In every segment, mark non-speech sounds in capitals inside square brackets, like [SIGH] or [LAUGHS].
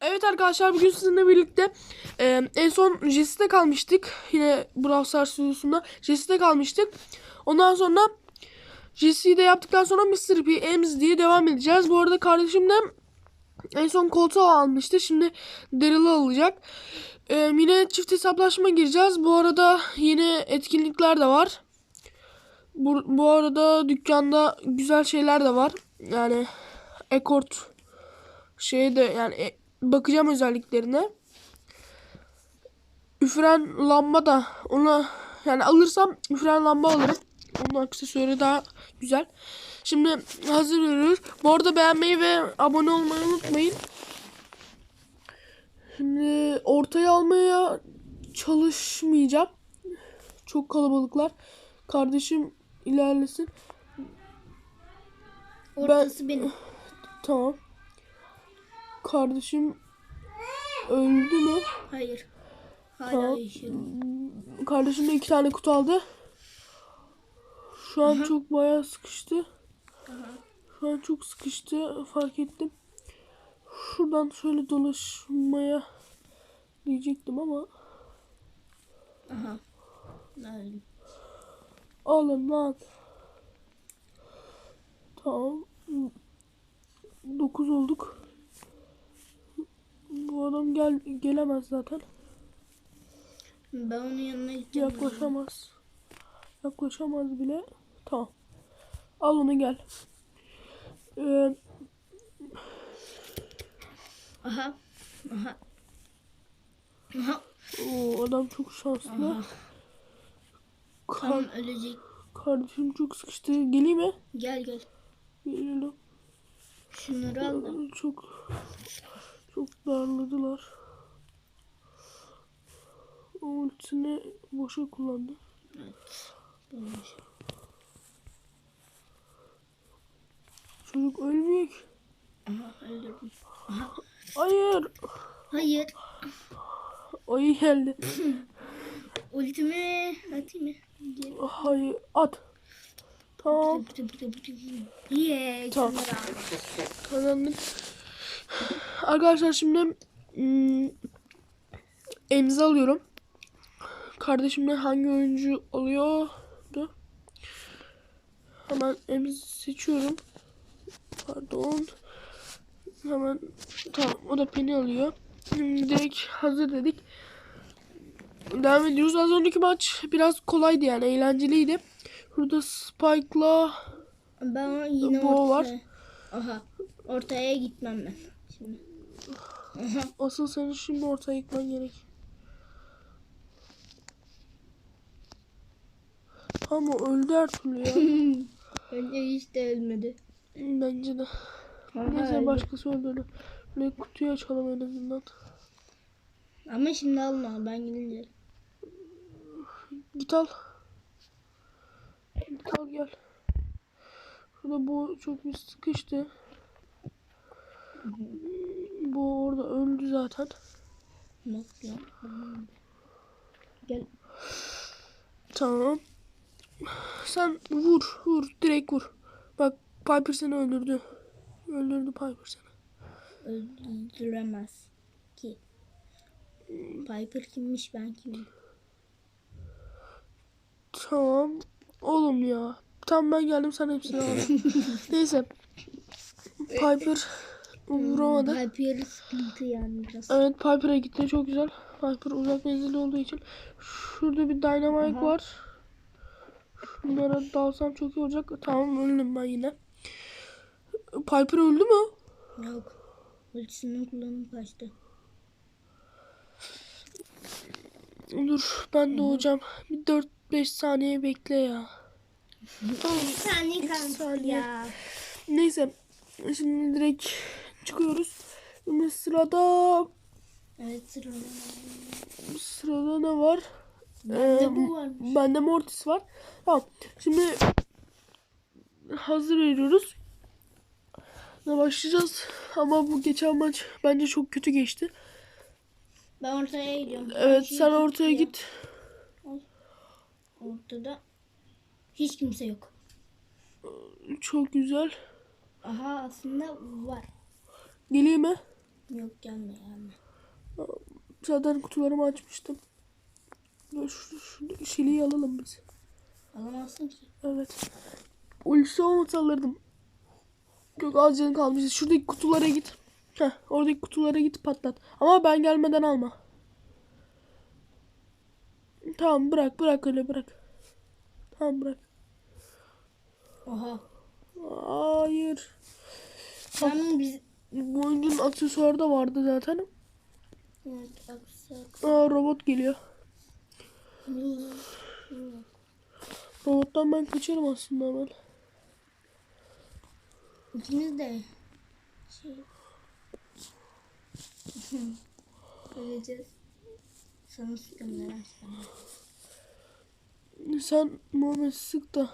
Evet arkadaşlar bugün sizinle birlikte e, en son Jesse'de kalmıştık. Yine Brawl Stars stüdyosunda Jesse'de kalmıştık. Ondan sonra Jesse'yi de yaptıktan sonra Mr. P, Ems diye devam edeceğiz. Bu arada kardeşim de en son koltuğu almıştı. Şimdi Daryl'ı alacak. E, yine çift hesaplaşma gireceğiz. Bu arada yeni etkinlikler de var. Bu, bu arada dükkanda güzel şeyler de var. Yani ekort şey de yani e, bakacağım özelliklerine. Üfren lamba da ona yani alırsam üfren lamba alırım. Onun aksesuarı daha güzel. Şimdi hazır veriyoruz. Bu arada beğenmeyi ve abone olmayı unutmayın. Şimdi ortaya almaya çalışmayacağım. Çok kalabalıklar. Kardeşim ilerlesin. Ortası benim. Tamam. Kardeşim öldü mü? Hayır. Hala yaşıyor. Kardeşim de iki tane kutu aldı. Şu an çok bayağı sıkıştı. Şu an çok sıkıştı. Fark ettim. Şuradan şöyle dolaşmaya diyecektim ama Aha. Öldüm. alın lan. Tamam. 9 olduk. Bu adam gel gelemez zaten. Ben onun yanına gideceğim. Yaklaşamaz. Yaklaşamaz bile. Tamam. Al onu gel. Ee, Aha. Aha. Aha. o adam çok şanslı. Aha. Kar- Tam ölecek. kardeşim çok sıkıştı. Geleyim mi? Gel gel. Gelelim. Şunları al da. Çok çok darladılar. O ultisini boşa kullandı. Bulmuş. Çocuk ölmüyor ki. Aha öldürdüm. Aha. Hayır. Hayır. Ayı geldi. Ultimi atayım mı? Gel. Hayır. At. Tamam. Yeah. Tamam. Kazandık. Arkadaşlar şimdi hmm, emzi alıyorum. Kardeşimle hangi oyuncu alıyordu? Hemen emzi seçiyorum. Pardon. Hemen tamam o da peni alıyor. Şimdi direkt hazır dedik. Devam ediyoruz. Az önceki maç biraz kolaydı yani eğlenceliydi. Burada Spike'la Ben yine Bu ortaya. var. Aha. Ortaya gitmem ben. Şimdi. [LAUGHS] Asıl senin şimdi ortaya gitmen gerek. Ama öldü her türlü ya. [LAUGHS] Önce hiç de ölmedi. Bence de. Aha, Neyse öldü. başkası öldü. Böyle kutuyu açalım en azından. Ama şimdi alma ben gidince. Git al. Git al gel. Şurada bu çok bir sıkıştı. Bu orada öldü zaten. Nasıl ya? Gel. Tamam. Sen vur, vur, direkt vur. Bak Piper seni öldürdü. Öldürdü Piper seni. Öldüremez ki. Piper kimmiş ben kimim? Tamam. Oğlum ya. Tam ben geldim sen hepsini aldın. [LAUGHS] Neyse. Piper vuramadı. Piper sıkıntı yani biraz. Evet Piper'a gitti çok güzel. Piper uzak menzilli olduğu için. Şurada bir Dynamite Aha. var. Şunlara dalsam çok iyi olacak. Tamam öldüm ben yine. Piper öldü mü? Yok. Ultisinin kullanımı kaçtı. Dur ben doğacağım. Bir 4-5 saniye bekle ya. Saniye İki kaldı saniye. ya. Neyse. Şimdi direkt çıkıyoruz. Şimdi sırada Evet sıra. sırada ne var? Bende Ee, bu varmış. Bende Mortis var. Tamam. Şimdi hazır veriyoruz. Ne başlayacağız. Ama bu geçen maç bence çok kötü geçti. Ben ortaya gidiyorum. Evet Karşıyı sen ortaya tutuyor. git. Ortada hiç kimse yok. Çok güzel. Aha aslında var. Geleyim mi? Yok gelme gelme. Zaten kutularımı açmıştım. Şu, şu şiliği alalım biz. Alamazsın ki. Evet. Ultisi olmasa alırdım. Yok az canın kalmış. Şuradaki kutulara git. Heh, oradaki kutulara git patlat. Ama ben gelmeden alma. Tamam bırak bırak öyle bırak. Tamam bırak. Oha. Hayır. Sen biz... Bu oyuncunun aksesuarı da vardı zaten. Evet aksak. Aa robot geliyor. Robottan ben kaçarım aslında hemen. İkimiz de şey... Öleceğiz. Sana sana. Sen Muhammed sık da.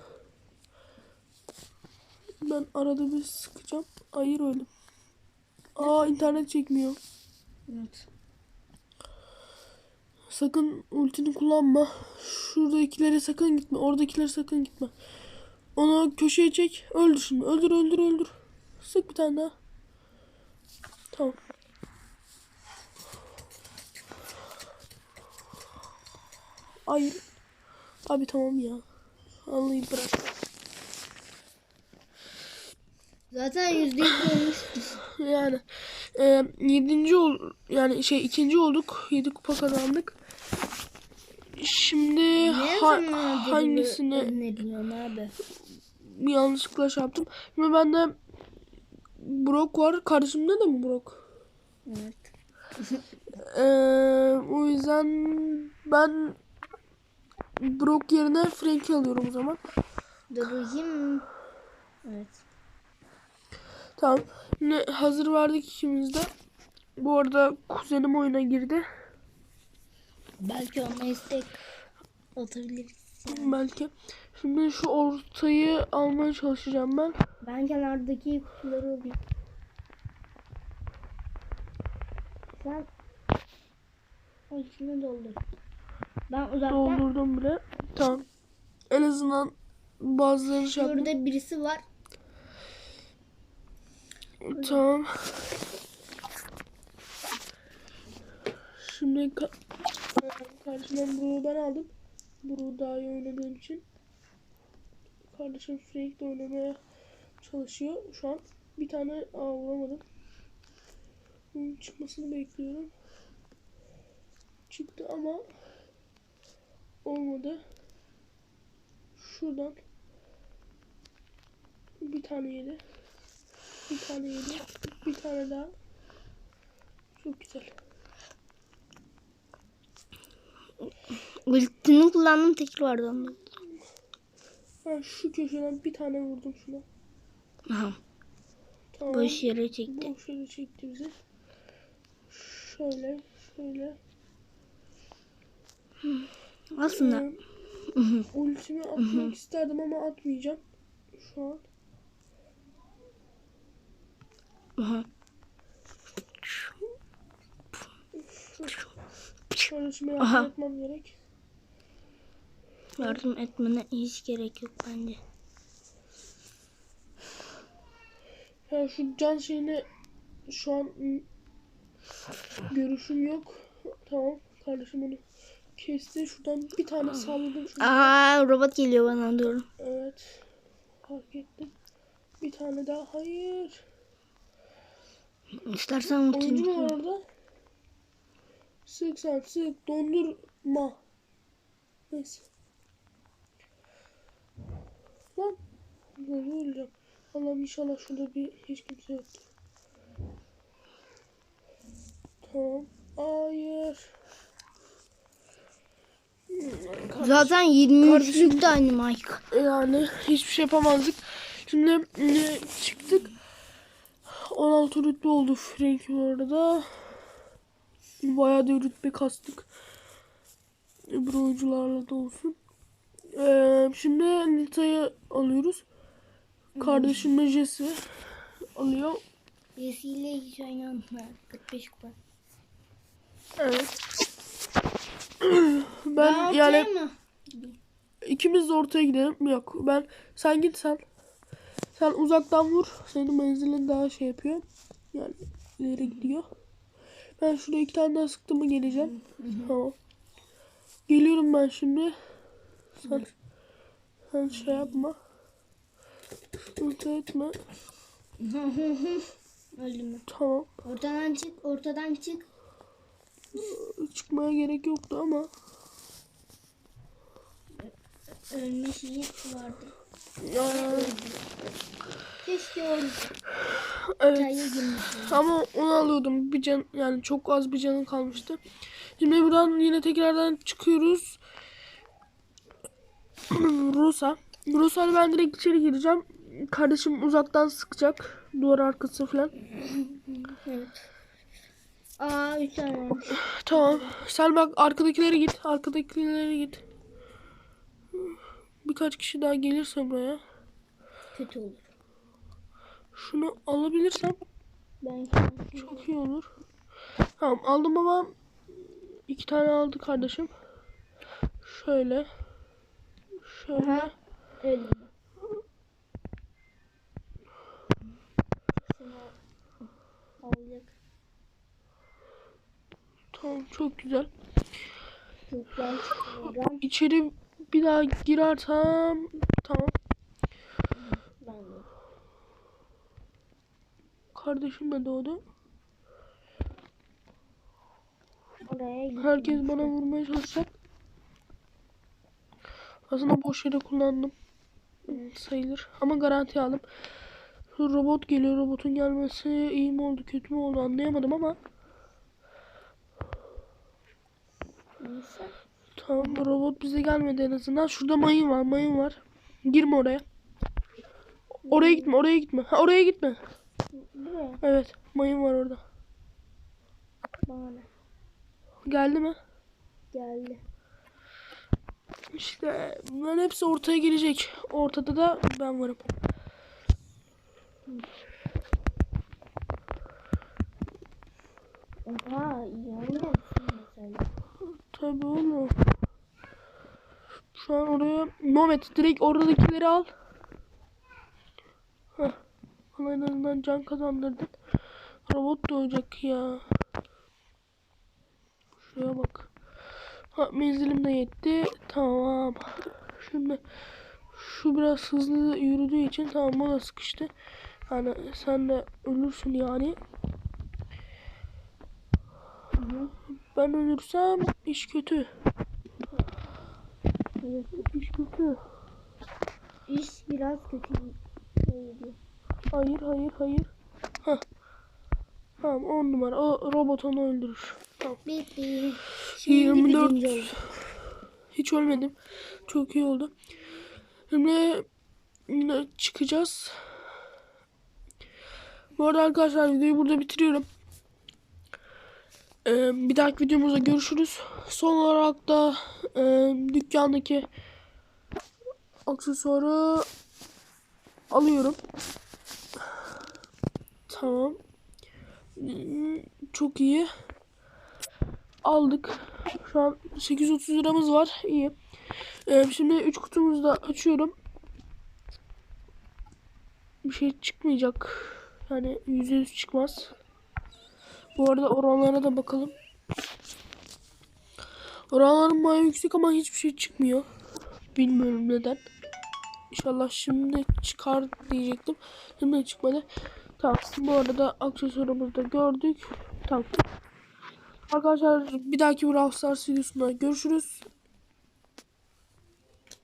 Ben arada bir sıkacağım. Hayır öyle. Aa internet çekmiyor. Evet. Sakın ultini kullanma. Şuradakilere sakın gitme. Oradakilere sakın gitme. Onu köşeye çek. Öldür şimdi. Öldür öldür öldür. Sık bir tane daha. Tamam. Hayır. Abi tamam ya. Vallahi bırak. Zaten yüzde yüz olmuştu. [LAUGHS] Yani e, yedinci ol yani şey ikinci olduk. Yedi kupa kazandık. Şimdi ha- hangisini abi? yanlışlıkla şey yaptım. Şimdi bende Brock var. Kardeşimde de mi Brock? Evet. Ee, [LAUGHS] o yüzden ben Brock yerine Frank'i alıyorum o zaman. Dur bakayım. Evet. Tamam. Ne hazır verdik ikimiz de. Bu arada kuzenim oyuna girdi. Belki ona istek atabiliriz. Belki. Şimdi şu ortayı almaya çalışacağım ben. Ben kenardaki kutuları alayım. Sen o içini doldur. Ben uzaktan Doldurdum bile. Tamam. En azından bazılarını şey şurada birisi var. Tamam. Şimdi ka karşımdan Brook'u ben aldım. Brook'u daha iyi oynadığım için. Kardeşim de oynamaya çalışıyor şu an. Bir tane aa vuramadım. Bunun çıkmasını bekliyorum. Çıktı ama olmadı. Şuradan bir tane yedi. Bir tane yedi. Bir tane daha. Çok güzel. Ultimi kullandım tekrar vardı onda. Ben şu köşeden bir tane vurdum şuna. Aha. Tamam. Boş yere çekti. Boş yere çekti bizi. Şöyle, şöyle. Aslında Ee, [LAUGHS] ultimi atmak isterdim ama atmayacağım. Şu an. Aha. Aha. yardım etmem gerek. yardım etmene hiç gerek yok bence. Ya şu can şeyine şu an görüşüm yok. Tamam. Kardeşim onu kesti. Şuradan bir tane salladım. Şuradan. Aa robot geliyor bana doğru. Evet. Fark ettim. Bir tane daha. Hayır. İstersen Oyuncu mu ultini var orada? Sık sen sık. Dondurma. Neyse. Lan. Ne öleceğim. Allah'ım inşallah şurada bir hiç kimse yoktur. Tamam. Hayır. Hmm, Zaten 23'lük de aynı Mike. yani hiçbir şey yapamazdık. Şimdi ne çıktık. 16 rütbe oldu Frank bu arada. Bayağı da rütbe kastık. Öbür oyuncularla da olsun. Ee, şimdi Nita'yı alıyoruz. Kardeşim Jesse alıyor. Birisiyle hiç oynamadım. 45 kupa. Evet. [CLEARS THROAT] ben yani mı? İkimiz de ortaya gidelim. Yok ben sen git sen. Sen uzaktan vur. Senin menzilin daha şey yapıyor. Yani ileri gidiyor. Ben şuraya iki tane daha sıktım mı geleceğim. Tamam. Geliyorum ben şimdi. Sen, sen şey yapma. Ulti etme. Öldüm? Tamam. Ortadan çık, ortadan çık. Çıkmaya gerek yoktu ama. Ölme şeyi vardı. Keşke orada evet. Ama onu alıyordum. Bir can yani çok az bir canı kalmıştı. Şimdi buradan yine tekrardan çıkıyoruz. [CLEARS THROAT] Rosa. Rosa'yla ben direkt içeri gireceğim. Kardeşim uzaktan sıkacak. Duvar arkası falan. [LAUGHS] Evet. Aa üç tane olmuş. Tamam. Sen bak arkadakilere git. Arkadakilere git. Birkaç kişi daha gelirse buraya. Kötü olur. Şunu alabilirsem Ben çok iyi olur. Tamam aldım ama iki tane aldı kardeşim. Şöyle. Şöyle. Aha. alacak. Tamam çok güzel. İçeri bir daha girersem tamam. Ben de. Kardeşim de doğdu. Herkes bana vurmaya çalışacak. Aslında boş yere kullandım. Sayılır. Ama garanti aldım. Şu robot geliyor. Robotun gelmesi iyi mi oldu kötü mü oldu anlayamadım ama. Neyse. Tamam bu robot bize gelmedi en azından. Şurada mayın var mayın var. Girme oraya. Oraya gitme oraya gitme. Ha, oraya gitme. Buraya. Evet mayın var orada. Bana? Geldi mi? geldi. İşte bunların hepsi ortaya gelecek. Ortada da ben varım. Oha yanıyor mesela. Tabii oğlum. Şu an oraya... Mehmet direkt oradakileri al. Heh. Bana en azından can kazandırdın. Robot doğacak ya. Şuraya bak. Ha menzilim de yetti. Tamam. Şimdi şu biraz hızlı yürüdüğü için tamam o da sıkıştı. Yani sen de ölürsün yani. Ben ölürsem iş kötü. Evet. İş kötü. İş biraz kötü. Hayır hayır hayır. Hah. Tamam 10 numara. O robot onu öldürür. Tamam. Bitti. 24. birinci oldu. Hiç ölmedim. Çok iyi oldu. Şimdi yine çıkacağız. Bu arada arkadaşlar videoyu burada bitiriyorum. Ee, bir dahaki videomuzda görüşürüz. Son olarak da e, dükkandaki aksesuarı alıyorum. Tamam. Çok iyi. Aldık. Şu an 830 liramız var. İyi. Ee, şimdi 3 kutumuzu da açıyorum. Bir şey çıkmayacak. Yani %100 çıkmaz. Bu arada oranlara da bakalım. Oranlarım bayağı yüksek ama hiçbir şey çıkmıyor. Bilmiyorum neden. İnşallah şimdi çıkar diyecektim. Şimdi çıkmadı. Tamam. Bu arada aksesuarımızı da gördük. Tamam. Arkadaşlar bir dahaki Brawl Stars videosunda görüşürüz.